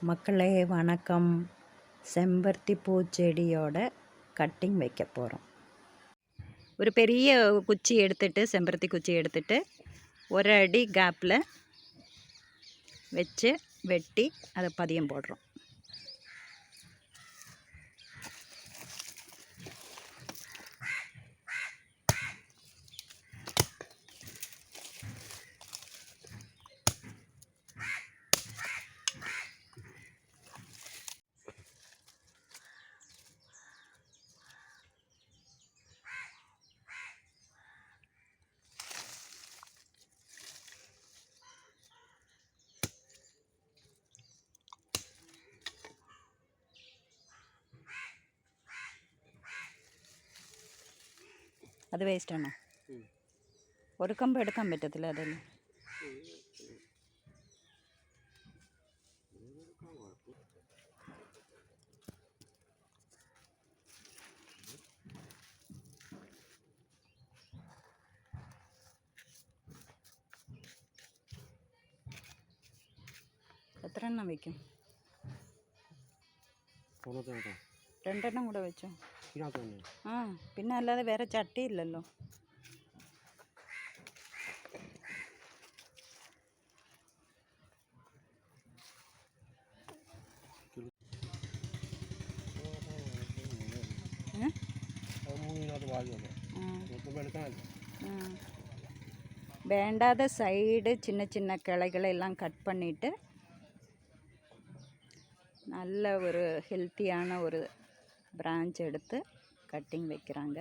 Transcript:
மக்களே வணக்கம். செம்பருத்தி பூச்செடியோட கட்டிங் வைக்க போகிறோம் ஒரு பெரிய குச்சி எடுத்துட்டு செம்பருத்தி குச்சி எடுத்துட்டு ஒரு அடி கேப்பில் வச்சு வெட்டி அதை பதியம் போடுறோம். അത് വേസ്റ്റാണോ ഒരു കമ്പ് എടുക്കാൻ പറ്റത്തില്ല അതിൽ എത്ര എണ്ണം വയ്ക്കും? രണ്ടെണ്ണം കൂടെ വെച്ചോ ഇതിനകത്ത് തന്നെ ആ പിന്നെ അല്ലാതെ വേറെ ചട്ടിയില്ലല്ലോ ഏ? അത് മൂന്നിനകത്ത് ഭാഗ്യമല്ലേ ആ, നോക്കുമ്പോൾ എടുക്കാനല്ല ആ. வேண்டாத சைடு சின்ன சின்ன கிளைகளை எல்லாம் கட் பண்ணிட்டு நல்ல ஒரு ஹெல்த்தியான ஒரு பிரான்ச் எடுத்து கட்டிங் வைக்கிறாங்க.